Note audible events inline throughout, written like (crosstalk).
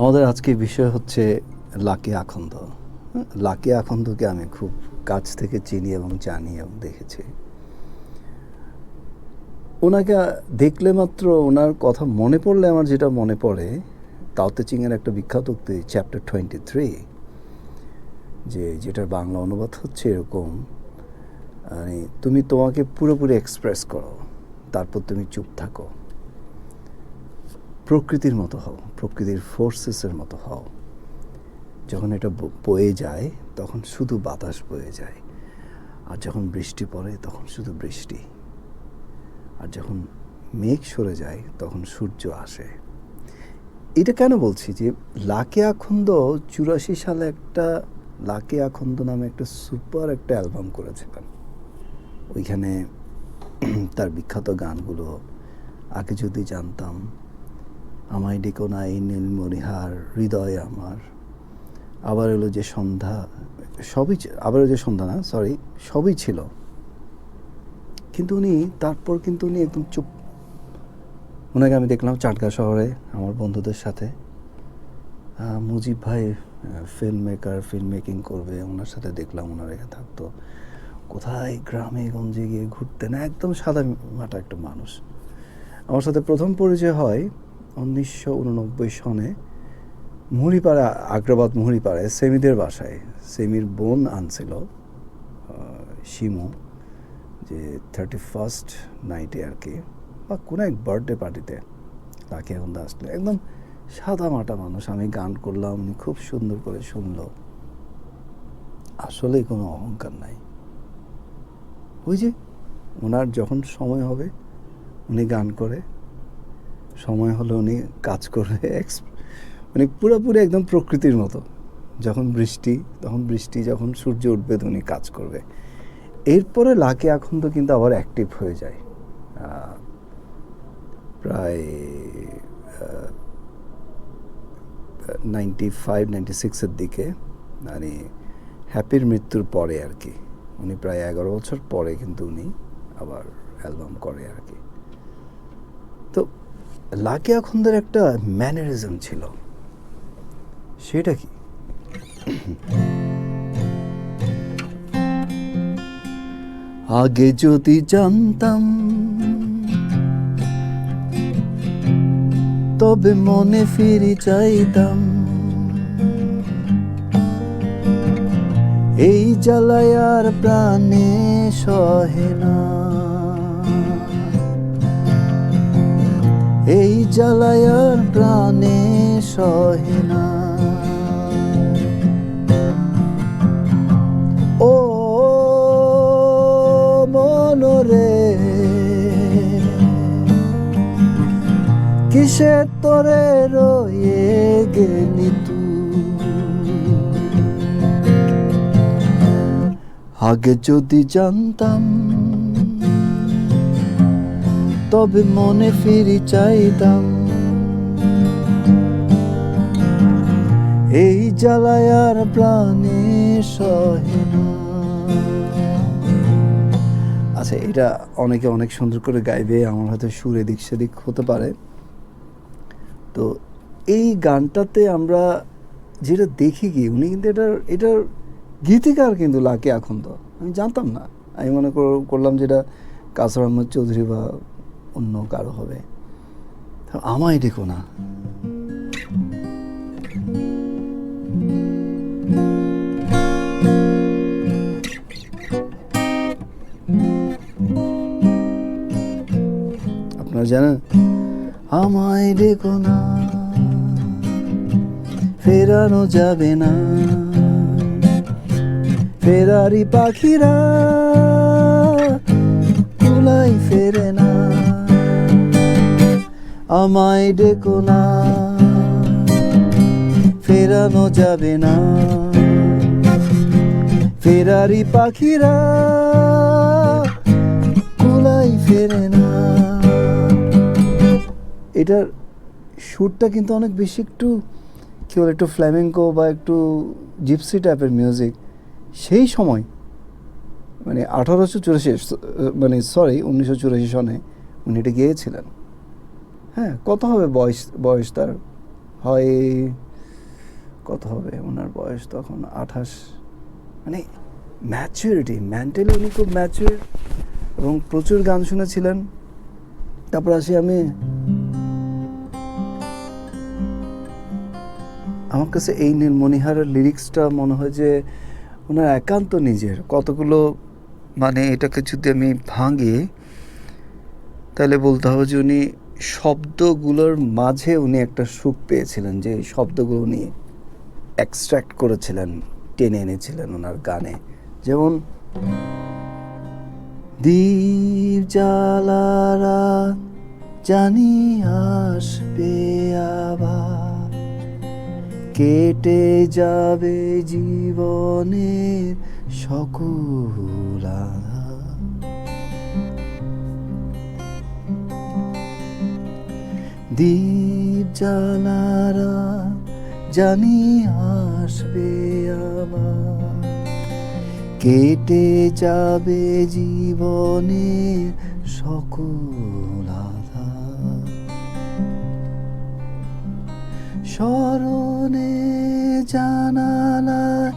আমাদের আজকের বিষয় হচ্ছে লাকি আখন্দ। লাকি আখন্দকে আমি খুব কাছ থেকে চিনি এবং জানি এবং দেখেছি। ওনাকে দেখলে মাত্র ওনার কথা মনে পড়লে আমার যেটা মনে পড়ে তাওতে চিংয়ের একটা বিখ্যাত উক্তি চ্যাপ্টার টোয়েন্টি থ্রি যে যেটার বাংলা অনুবাদ হচ্ছে এরকম মানে তুমি তোমাকে পুরোপুরি এক্সপ্রেস করো, তারপর তুমি চুপ থাকো। প্রকৃতির মতো হও, প্রকৃতির ফোর্সেসের মতো হও। যখন এটা বয়ে যায়, তখন শুধু বাতাস বয়ে যায়। আর যখন বৃষ্টি পড়ে, তখন শুধু বৃষ্টি। আর যখন মেঘ সরে যায়, তখন সূর্য আসে। এটা কেন বলছি যে, লাকে আখন্দ চুরাশি সালে একটা, লাকে আখন্দ নামে একটা সুপার একটা অ্যালবাম করেছিলেন। ওইখানে তার বিখ্যাত গানগুলো, আগে যদি জানতাম আমায় ডেকো না এই নীল মরিহার হৃদয় আমার। আবার এলো যে সন্ধ্যা, সবই আবার যে সন্ধ্যা না সরি সবই ছিল। কিন্তু উনি, তারপর কিন্তু উনি একদম চুপ। ওনাকে আমি দেখলাম চাটগা শহরে, আমার বন্ধুদের সাথে। মুজিব ভাই ফিল্ম মেকার ফিল্ম মেকিং করবে, ওনার সাথে দেখলাম ওনার এখানে থাকতো। কোথায় গ্রামে গঞ্জে গিয়ে ঘুরতেন, একদম সাদা মাটা একটা মানুষ। আমার সাথে প্রথম পরিচয় হয় উনিশশো উননব্বই সনে মুহুরিপাড়া আগ্রাবাদ মুহুরিপাড়ায় সেমিদের বাসায় সেমির বোন আনছিল শিমু, যে থার্টি ফার্স্ট নাইটে আর কি, বা কোনো এক বার্থডে পার্টিতে তাকে এখন আসলে একদম সাদা মাটা মানুষ, আমি গান করলাম, উনি খুব সুন্দর করে শুনলো। আসলে কোনো অহংকার নাই। ওই যে, ওনার যখন সময় হবে, উনি গান করে সময় হলে উনি কাজ এক্স- মানে পুরোপুরি একদম প্রকৃতির মতো। যখন বৃষ্টি, তখন বৃষ্টি, যখন সূর্য উঠবে উনি কাজ করবে। এরপরে লাকে এখন তো কিন্তু আবার অ্যাক্টিভ হয়ে যায়। প্রায় নাইনটি ফাইভ নাইনটি সিক্সের দিকে মানে হ্যাপির মৃত্যুর পরে আর কি। উনি প্রায় এগারো বছর পরে কিন্তু উনি আবার অ্যালবাম করে আর কি। লাকে আখন্দের একটা ম্যানারিজম ছিল। সেটা কি? আগে যদি জানতাম, তবে মনে ফিরি চাইতাম। এই জ্বালায় আর প্রাণে সহে না। এই প্রাণে সহে না। ও মনরে কিসে তোরে রয়ে গেলি তুই আগে যদি জানতাম তবে মনে ফিরি চাইতাম। এই জ্বালায়ার প্রাণে আচ্ছা এটা অনেকে অনেক সুন্দর করে গাইবে, আমার হয়তো সুর এদিক সেদিক হতে পারে। তো এই গানটাতে আমরা যেটা দেখি কি, উনি কিন্তু এটার এটার গীতিকার কিন্তু লাকি আখন্দ আমি জানতাম না। আমি মনে কর- করলাম যেটা কাসর চৌধুরী বা অন্য কারও হবে। আমায় দেখো না। আপনারা জানেন, আমায় দেখো না। ফেরানো যাবে না। ফেরারি পাখিরা কুলাই ফেরে না। আমায় ডেকো না, ফেরানো যাবে না। ফেরারি পাখিরা কুলাই ফেরে না। এটার সুরটা কিন্তু অনেক বেশি একটু, কী বলে, একটু ফ্ল্যামেঙ্কো বা একটু জিপসি টাইপের মিউজিক। সেই সময় মানে আঠারোশো চুরাশি মানে সরি, উনিশশো চুরাশি সনে উনি এটা গেয়েছিলেন। হ্যাঁ কত হবে বয়স বয়স তার? হয় কত হবে ওনার বয়স তখন? আঠাশ? মানে ম্যাচুরিটি মেন্টালি উনি খুব ম্যাচুর এবং প্রচুর গান শুনেছিলেন। তারপর আসি আমি। আমার কাছে এই নীলমণিহারের লিরিক্সটা মনে হয় যে ওনার একান্ত নিজের। কতগুলো মানে এটাকে যদি আমি ভাঙি, তাহলে বলতে হবে যে উনি শব্দগুলোর মাঝে উনি একটা সুখ পেয়েছিলেন যে শব্দগুলো উনি এক্সট্র্যাক্ট করেছিলেন, টেনে এনেছিলেন ওনার গানে। যেমন, দীপ জ্বালারা জানি আসবে আবার, কেটে যাবে জীবনের সকল দীপ জ্বালারা জানি আসবে আবার কেটে যাবে জীবনে সকল স্মরণে জানালায়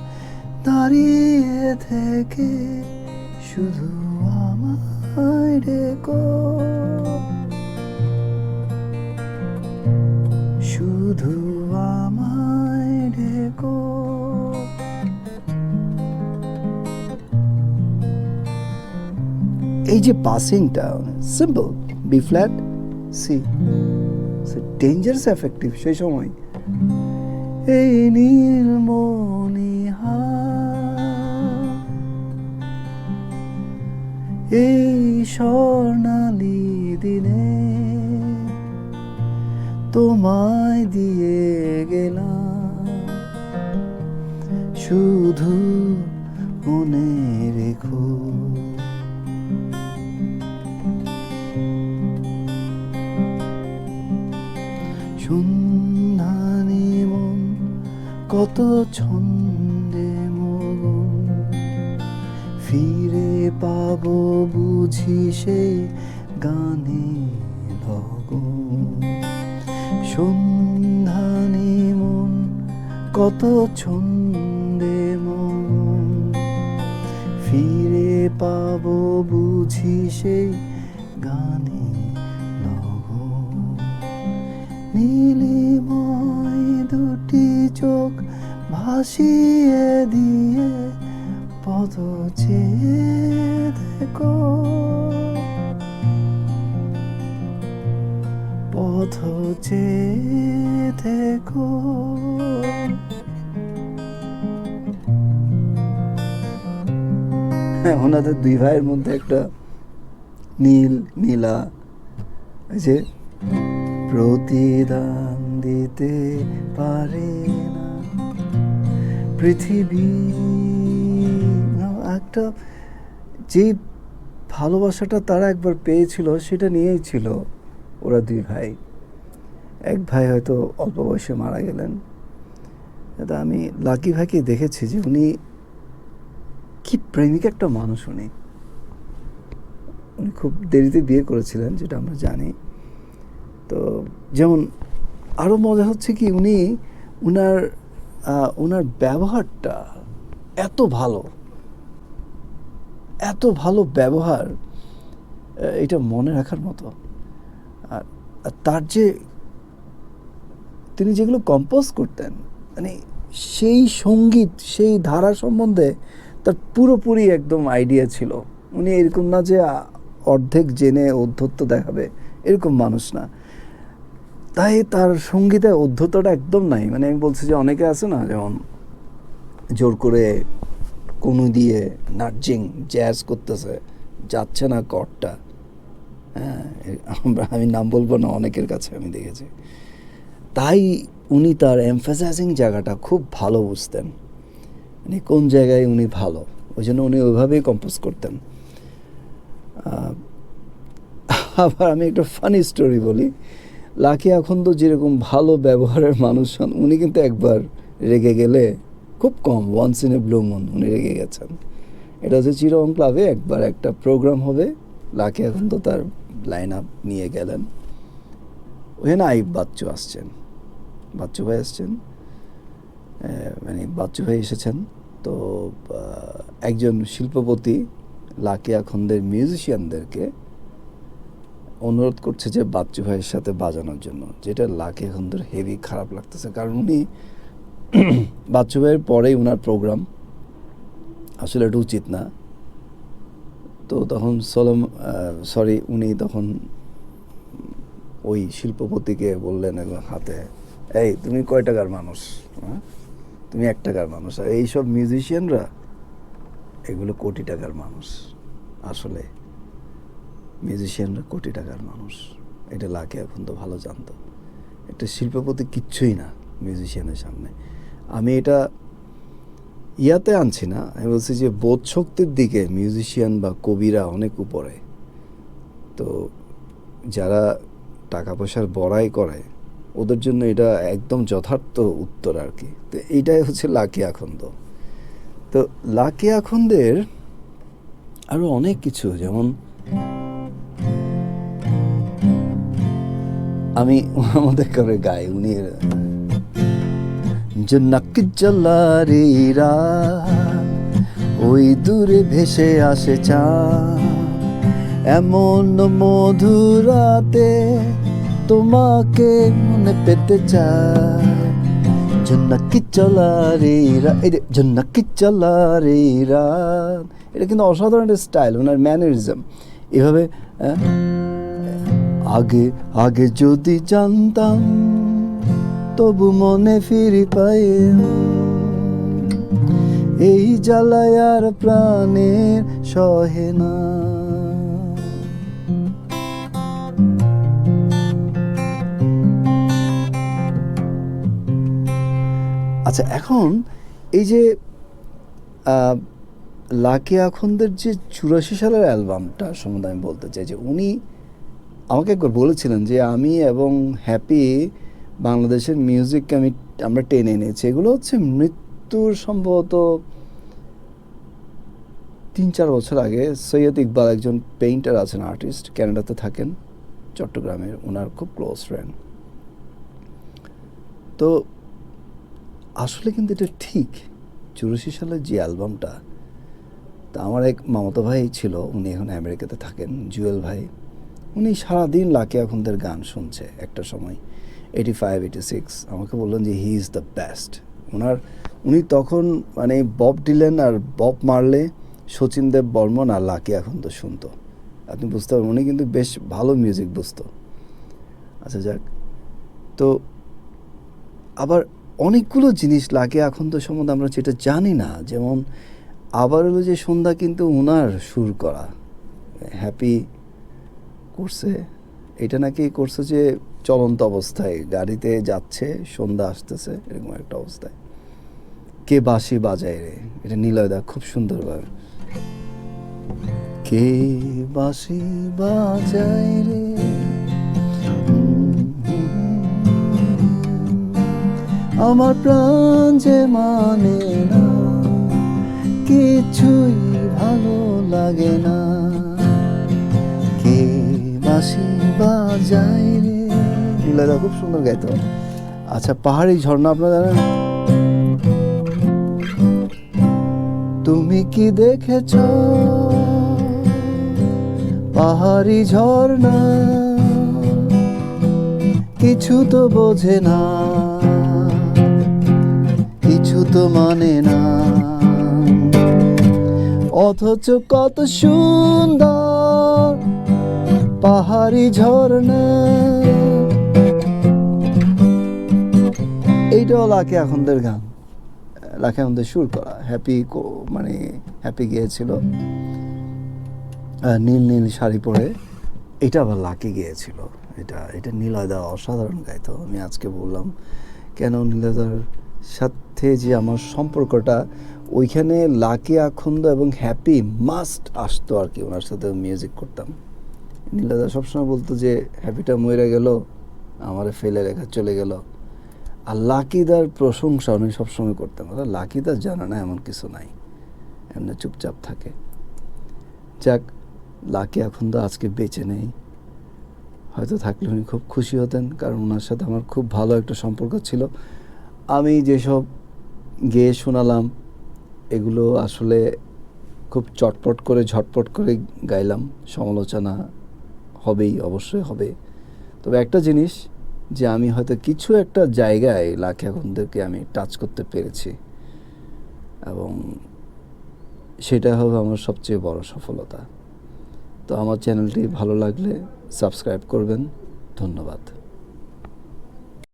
দাঁড়িয়ে থেকে শুধু আমায় রেখো শুধু আমায় রেখো এই যে পাসিংটা simple B flat C dangerous effective সেই সময়। এই নীলমণিহা এই স্বর্ণালী দিনে তোমায় দিয়ে গেলাম। শুধু মনে রেখো। সন্ধানী মন, কত ছন্দে মগন। ফিরে পাবো বুঝি সেই গানে লগন সন্ধানী মন কত ছন্দে মন। ফিরে পাবো বুঝি সেই গানে লগন নীলিময় দুটি চোখ ভাসিয়ে দিয়ে পদ চেয়ে দেখো। পথ চেয়ে দেখো। হ্যাঁ ওনাদের দুই ভাইয়ের মধ্যে একটা নীল, নীলা যে প্রতিদান দিতে পারে না। পৃথিবী একটা যে ভালোবাসাটা তারা একবার পেয়েছিল, সেটা নিয়েই ছিল ওরা দুই ভাই। এক ভাই হয়তো অল্প বয়সে মারা গেলেন। তা আমি লাকি ভাইকে দেখেছি যে উনি কি প্রেমিক একটা মানুষ উনি। উনি খুব দেরিতে বিয়ে করেছিলেন, যেটা আমরা জানি। তো যেমন আরও মজা হচ্ছে কি, উনি উনার উনার ব্যবহারটা এত ভালো এত ভালো ব্যবহার এটা মনে রাখার মতো। আর তার যে তিনি যেগুলো কম্পোজ করতেন মানে সেই সংগীত, সেই ধারা সম্বন্ধে তার পুরোপুরি একদম আইডিয়া ছিল। উনি এরকম না যে, অর্ধেক জেনে অধ্যত্ত দেখাবে, এরকম মানুষ না। তাই তার সঙ্গীতে অধ্যতটা একদম নাই। মানে আমি বলছি যে, অনেকে আছে না, যেমন জোর করে কোনো দিয়ে নার্জিং জ্যাজ করতেছে, যাচ্ছে না কটটা হ্যাঁ আমরা- আমি নাম বলব না, অনেকের কাছে আমি দেখেছি। তাই উনি তার এমফাসাইজিং জায়গাটা খুব ভালো বুঝতেন। মানে কোন জায়গায় উনি ভালো, ওই জন্য উনি ওইভাবেই কম্পোজ করতেন। আবার আমি একটা ফানি স্টোরি বলি। লাকি এখন তো যেরকম ভালো ব্যবহারের মানুষ হন উনি কিন্তু একবার রেগে গেলে খুব কম once in a blue moon উনি রেগে গেছেন। এটা হচ্ছে চিরং ক্লাবে একবার একটা প্রোগ্রাম হবে, লাকি এখন তো তার লাইন আপ নিয়ে গেলেন। ওখানে আইব বাচ্চু আসছেন। বাচ্চু ভাই এসছেন। মানে বাচ্চু ভাই এসেছেন। তো একজন শিল্পপতি লাকিয়া খন্দের মিউজিশিয়ানদেরকে অনুরোধ করছে যে বাচ্চু ভাইয়ের সাথে বাজানোর জন্য, যেটা লাকিয়া খন্দের হেভি খারাপ লাগতেছে। কারণ উনি (clears throat) বাচ্চু ভাইয়ের পরেই ওনার প্রোগ্রাম আসলে এটা উচিত না। তো তখন সলম সরি, উনি তখন ওই শিল্পপতিকে বললেন হাতে এই, তুমি কয় টাকার মানুষ? হ্যাঁ? তুমি এক টাকার মানুষ। আর এইসব মিউজিশিয়ানরা এগুলো কোটি টাকার মানুষ। আসলে মিউজিশিয়ানরা কোটি টাকার মানুষ। এটা লাকে এখন তো ভালো জানতো। একটা শিল্পপতি কিচ্ছুই না মিউজিশিয়ানের সামনে। আমি এটা ইয়াতে আনছি না। আমি বলছি যে বোধ শক্তির দিকে মিউজিশিয়ান বা কবিরা অনেক উপরে। তো যারা টাকা পয়সার বড়াই করে ওদের জন্য এটা একদম যথার্থ উত্তর আর কি। তো এইটাই হচ্ছে লাকি আখন্দ। তো লাকি আখন্দের আরও অনেক কিছু, যেমন আমি আমাদের করে গাই, উনি জন্নাক জল্লারিরা ওই দূরে ভেসে আসে চা, এমন মধুরাতে তোমাকে মনে পেতে চায় জন্নাকি যে জন্নাকি চলারিরা এটা কিন্তু অসাধারণ একটা স্টাইল, ওনার ম্যানারিজম এভাবে আগে আগে যদি জানতাম, তবু মনে ফিরি পাই এই জ্বালায় আর প্রাণের সহে না। আচ্ছা এখন এই যে লাকি আখন্দের যে চুরাশি সালের অ্যালবামটা সম্বন্ধে আমি বলতে চাই যে উনি আমাকে একবার বলেছিলেন যে আমি এবং হ্যাপি বাংলাদেশের মিউজিককে আমি, আমরা টেনে এনেছি। এগুলো হচ্ছে মৃত্যুর সম্ভবত তিন চার বছর আগে সৈয়দ ইকবাল একজন পেইন্টার আছেন, আর্টিস্ট, ক্যানাডাতে থাকেন, চট্টগ্রামের ওনার খুব ক্লোজ ফ্রেন্ড। তো আসলে কিন্তু এটা ঠিক। চুরাশি সালের যে অ্যালবামটা, তা আমার এক মামাতো ভাই ছিল, উনি এখন আমেরিকাতে থাকেন, জুয়েল ভাই। উনি সারাদিন লাকি এখনদের গান শুনছে একটা সময় এইটি ফাইভ এইটি সিক্স আমাকে বললেন যে হি ইজ দ্য বেস্ট ওনার, উনি তখন মানে বব ডিলেন আর বব মারলে শচীন দেব বর্মন আর লাকি এখন তো শুনতো। আপনি বুঝতে পারবেন, উনি কিন্তু বেশ ভালো মিউজিক বুঝতো। আচ্ছা যাক, তো আবার অনেকগুলো জিনিস লাগে, এখন তো সম্বন্ধে আমরা যেটা জানি না। যেমন আবার হলো যে সন্ধ্যা কিন্তু ওনার সুর করা হ্যাপি করছে। এটা নাকি করছে যে চলন্ত অবস্থায়, গাড়িতে যাচ্ছে, সন্ধ্যা আসতেছে, এরকম একটা অবস্থায়। কে বাঁশি বাজায় রে? এটা নিলয়দা খুব সুন্দরভাবে কে বাঁশি বাজায় রে? আমার প্রাণ যে মানে না, কিছুই ভালো লাগে না। কে বাঁশি বাজায় রে? লীলাদা, খুব সুন্দর গাইতো। আচ্ছা পাহাড়ি ঝর্ণা আপনারা জানেন তুমি কি দেখেছ? পাহাড়ি ঝর্ণা, কিছু তো বোঝে না। তো মানে না। অথচ কত সুন্দর পাহাড়ি ঝর্ণা। এইটাও লাকে এখনদের গান। লাখে আমাদের সুর করা। হ্যাপি মানে হ্যাপি গিয়েছিল। নীল নীল শাড়ি পরে। এটা আবার লাকি গিয়েছিল। এটা এটা নীলয়দা অসাধারণ গাইতো। আমি আজকে বললাম, কেন নীলয়দার সাথে যে আমার সম্পর্কটা, ওইখানে লাকি আখন্দ এবং হ্যাপি মাস্ট আসতো আর কি ওনার সাথে মিউজিক করতাম। নীলাদা সবসময় বলতো যে, হ্যাপিটা মরে গেল, আমারে ফেলে রেখা চলে গেল। আর লাকিদার প্রশংসা উনি সবসময় করতেন। ওরা লাকিদার জানে না এমন কিছু নাই, এমনি চুপচাপ থাকে। যাক, লাকি এখন তো আজকে বেঁচে নেই। হয়তো থাকলে উনি খুব খুশি হতেন, কারণ ওনার সাথে আমার খুব ভালো একটা সম্পর্ক ছিল। আমি যেসব গেয়ে শোনালাম, এগুলো আসলে খুব চটপট করে, ঝটপট করে গাইলাম। সমালোচনা হবেই, অবশ্যই হবে। তবে একটা জিনিস যে আমি হয়তো কিছু একটা জায়গায় লাখে এখনদেরকে আমি টাচ করতে পেরেছি এবং সেটা হবে আমার সবচেয়ে বড় সফলতা। তো আমার চ্যানেলটি ভালো লাগলে সাবস্ক্রাইব করবেন। ধন্যবাদ।